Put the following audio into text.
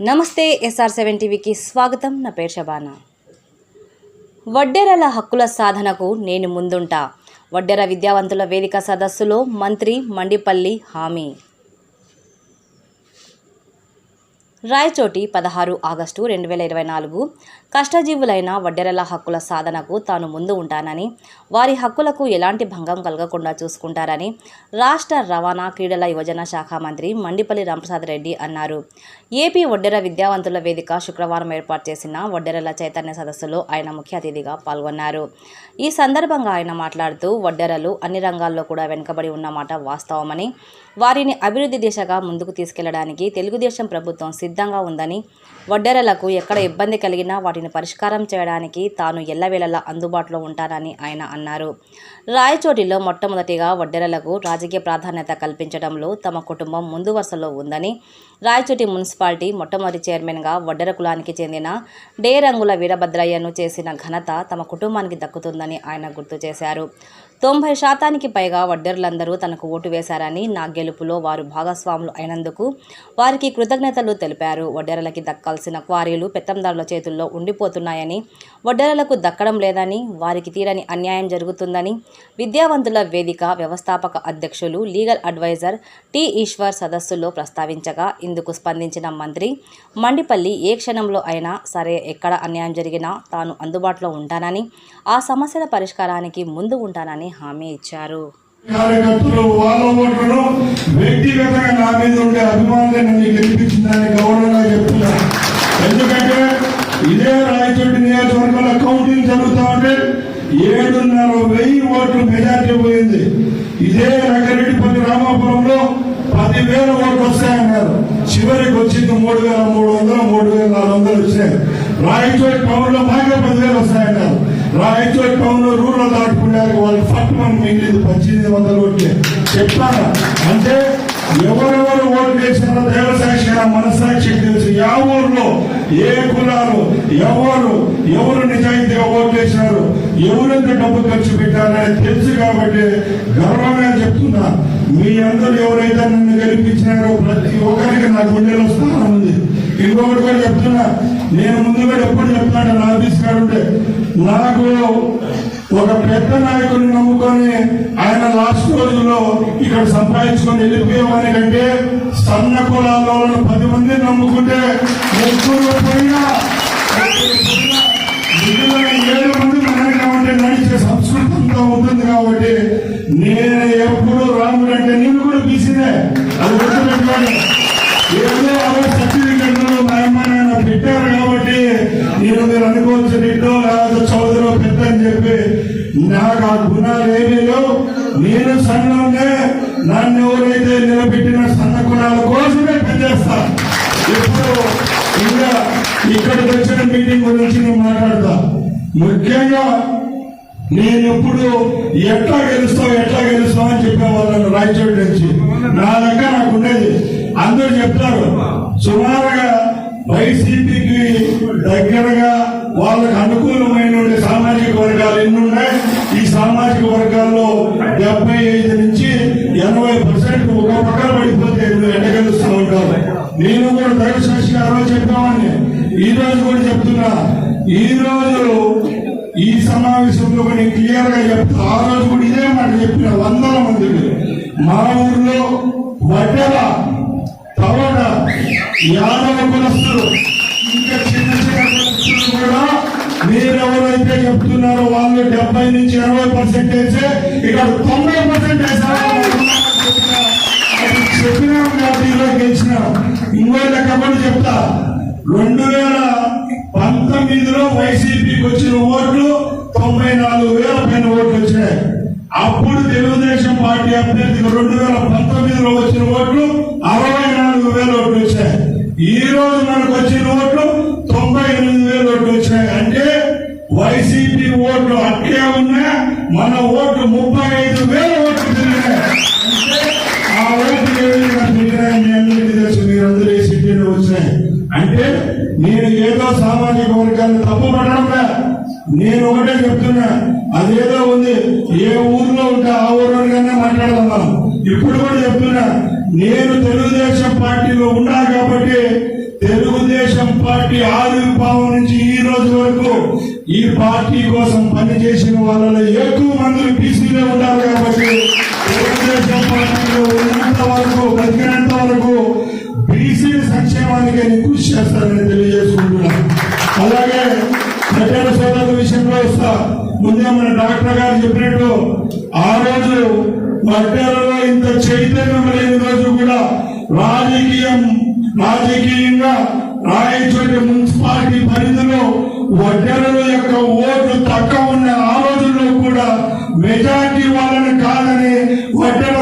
నమస్తే SR seven టీవీకి స్వాగతం. నా పేరు షబానా వడ్డెరల హక్కుల సాధనకు నేను ముందుంటా. వడ్డెర విద్యావంతుల వేదిక సదస్సులో మంత్రి మండిపల్లి హామీ. రాయచోటి పదహారు ఆగస్టు రెండు వేల ఇరవై నాలుగు. కష్టజీవులైన వడ్డెరల హక్కుల సాధనకు తాను ముందు ఉంటానని వారి హక్కులకు ఎలాంటి భంగం కలగకుండా చూసుకుంటారని రాష్ట్ర రవాణా క్రీడల యువజన శాఖ మంత్రి మండిపల్లి రామప్రసాద్ రెడ్డి అన్నారు. ఏపీ వడ్డెర విద్యావంతుల వేదిక శుక్రవారం ఏర్పాటు చేసిన వడ్డెరల చైతన్య సదస్సులో ఆయన ముఖ్య అతిథిగా పాల్గొన్నారు. ఈ సందర్భంగా ఆయన మాట్లాడుతూ వడ్డెరలు అన్ని రంగాల్లో కూడా వెనుకబడి ఉన్నమాట వాస్తవమని వారిని అభివృద్ధి దిశగా ముందుకు తీసుకెళ్ళడానికి తెలుగుదేశం ప్రభుత్వం సిద్ధ సిద్ధంగా ఉందని వడ్డెరలకు ఎక్కడ ఇబ్బంది కలిగినా వాటిని పరిష్కారం చేయడానికి తాను ఎల్లవేళలా అందుబాటులో ఉంటానని ఆయన అన్నారు. రాయచోటిలో మొట్టమొదటిగా వడ్డెరలకు రాజకీయ ప్రాధాన్యత కల్పించడంలో తమ కుటుంబం ముందు వరుసలో ఉందని రాయచోటి మున్సిపాలిటీ మొట్టమొదటి చైర్మన్గా వడ్డెర కులానికి చెందిన డే రంగుల వీరభద్రయ్యను చేసిన ఘనత తమ కుటుంబానికి దక్కుతుందని ఆయన గుర్తు చేశారు. తొంభై శాతానికి పైగా వడ్డెరులందరూ తనకు ఓటు వేశారని నా గెలుపులో వారు భాగస్వాములు అయినందుకు వారికి కృతజ్ఞతలు తెలుపు తెలిపారు వడ్డెరలకి దక్కాల్సిన క్వారీలు పెత్తందారుల చేతుల్లో ఉండిపోతున్నాయని వడ్డెరలకు దక్కడం లేదని వారికి తీరని అన్యాయం జరుగుతుందని విద్యావంతుల వేదిక వ్యవస్థాపక అధ్యక్షులు లీగల్ అడ్వైజర్ టి. ఈశ్వర్ సదస్సులో ప్రస్తావించగా ఇందుకు స్పందించిన మంత్రి మండిపల్లి ఏ క్షణంలో అయినా సరే ఎక్కడ అన్యాయం జరిగినా తాను అందుబాటులో ఉంటానని ఆ సమస్యల పరిష్కారానికి ముందు ఉంటానని హామీ ఇచ్చారు. కార్యకర్తలు వాళ్ళ ఓట్లను వ్యక్తిగతంగా నా మీద ఉండే అభిమానులే నన్ను గెలిపించిందని గౌరవంగా చెప్తున్నా ఎందుకంటే ఇదే రాయచోటి నియోజకవర్గంలో కౌంటింగ్ జరుగుతా ఉంటే ఏడున్నర వెయ్యి ఓట్లు మెజార్టీ పోయింది. ఇదే రంగారెడ్డిపల్లి రామాపురంలో పదివేల ఓట్లు వస్తాయన్నారు. చివరికి వచ్చింది మూడు వేల మూడు వందలు మూడు వేల నాలుగు వందలు వచ్చాయి. రాయచోటి టౌన్ బాగా పదివేలు వస్తాయన్నారు. రాయచోటి టౌన్ మిగిలింది పద్దెనిమిది వందల ఓట్లే. చెప్పాను అంటే ఎవరెవరు ఓటు వేసినారో దేవసాక్షి మనసాక్షి తెలుసు? యా ఊర్లో ఏ కులాలు ఎవరు ఎవరు నిజాయితీగా ఓటు వేసినారు ఎవరెంత డబ్బు ఖర్చు పెట్టారని తెలుసు కాబట్టి గర్వంగా చెప్తున్నా. మీ అందరూ ఎవరైతే నన్ను గెలిపించినారో ప్రతి ఒక్కరికి నా గుండెలో స్థానం ఉంది. ఇంకొకటి కూడా చెప్తున్నా. నేను ముందు కూడా ఎప్పుడు చెప్తాను నా ఆఫీస్ కాడ ఉంటే నాకు ఒక పెద్ద నాయకుని నమ్ముకొని ఆయన లాస్ట్ రోజుల్లో ఇక్కడ సంపాదించుకొని వెళ్ళిపోయామని కంటే సన్న కులాల్లో ఉన్న పది మంది నమ్ముకుంటే ముగ్గురు పోయినా ఏడు మంది మనగా ఉంటే నడిచే సంస్కృతంతో ఉంటుంది కాబట్టి నేను ఎప్పుడు రాముడు అంటే నేను కూడా బీసీనే. అది గుర్తుపెట్టుకోండి. ఏదో అలా సర్టిఫికెట్లు నాకు లేవు నేను సంఘంగా నన్ను ఎవరైతే నిలబెట్టిన సన్న గుణాల కోసమే పనిచేస్తా. ఇప్పుడు ఇంకా ఇక్కడికి వచ్చిన మీటింగ్ గురించి నేను మాట్లాడతా. ముఖ్యంగా నేను ఎప్పుడు ఎట్లా గెలుస్తావు ఎట్లా గెలుస్తావు అని చెప్పేవాళ్ళను రాయచోటి నుంచి. నా దగ్గర నాకు ఉండేది. అందరూ చెప్తారు. సుమారుగా వైసీపీకి దగ్గరగా వాళ్ళకు అనుకూలమైన సామాజిక వర్గాలు ఎన్ని ఉన్నాయి ఈ సామాజిక వర్గాల్లో డెబ్బై ఐదు నుంచి ఎనభై పర్సెంట్ ఒక పక్కన పడిపోతే ఎండగలుస్తూ ఉంటారు నేను కూడా దైవశాఖ ఆ రోజు చెప్పామని. ఈ రోజు కూడా చెప్తున్నా. ఈ రోజు ఈ సమావేశంలో నేను క్లియర్గా చెప్తా ఆ రోజు కూడా ఇదే మాట చెప్పిన వందల మందికి మా ఊర్లో వడ్డెల తవడ యాదవ కులస్తులు ఇంకా చిన్న చిన్న కులస్తులు కూడా మీరెవరైతే చెప్తున్నారో వాళ్ళు డెబ్బై నుంచి ఎనభై పర్సెంట్ వేసే ఇక్కడ తొంభై పర్సెంట్ చెప్పినాం కాబట్టి ఈరోజు గెలిచినాం. ఇంకో లెక్క కూడా చెప్తా. రెండు వేల పంతొమ్మిదిలో వైసీపీకి వచ్చిన ఓట్లు తొంభై నాలుగు వేల పైన ఓట్లు వచ్చినాయి. అప్పుడు తెలుగుదేశం పార్టీ అభ్యర్థికి రెండు వేల పంతొమ్మిదిలో వచ్చిన ఓట్లు అరవై నాలుగు వేల ఓట్లు వచ్చాయి. ఈ రోజు మనకు వచ్చిన ఓట్లు తొంభై ఎనిమిది వైసీపీ ఓట్లు అట్లే ఉన్నా మన ఓట్లు ముప్పై ఐదు వేల ఓట్లు అంటే ఆ ఓట్లు తెలుసు? మీరందరూ వచ్చినాయి అంటే నేను ఏదో సామాజిక వర్గాన్ని తప్పు పడడంలా నేను ఒకటే చెప్తున్నా. అదేదో ఉంది. ఏ ఊర్లో ఉంటే ఆ ఊరిలోనే మాట్లాడదాం మనం. ఇప్పుడు కూడా చెప్తున్నా. నేను తెలుగుదేశం పార్టీలో ఉన్నా కాబట్టి తెలుగుదేశం పార్టీ ఆవిర్భావం నుంచి ఈ రోజు వరకు ఈ పార్టీ కోసం పనిచేసిన వాళ్ళలో ఎక్కువ మంది బీసీలో ఉన్నారు కాబట్టి తెలుగుదేశం పార్టీలో ఉన్నంత వరకు బతికినంత వరకు బీసీ సంక్షేమానికి నేను కృషి చేస్తానని తెలియజేసుకుంటున్నాను అలాగే ప్రజల సోదరుల విషయంలో వస్తా ముందే మన డాక్టర్ గారు చెప్పినట్టు ఆ రోజు వడ్డేలలో ఇంత చైతన్యం లేని రోజు కూడా రాజకీయం రాజకీయంగా రాయచోటి మున్సిపాలిటీ పరిధిలో వడ్డేరుల యొక్క ఓట్లు తక్కువ ఉన్న ఆ రోజుల్లో కూడా మెజార్టీ వాళ్ళని కాదని వడ్డెల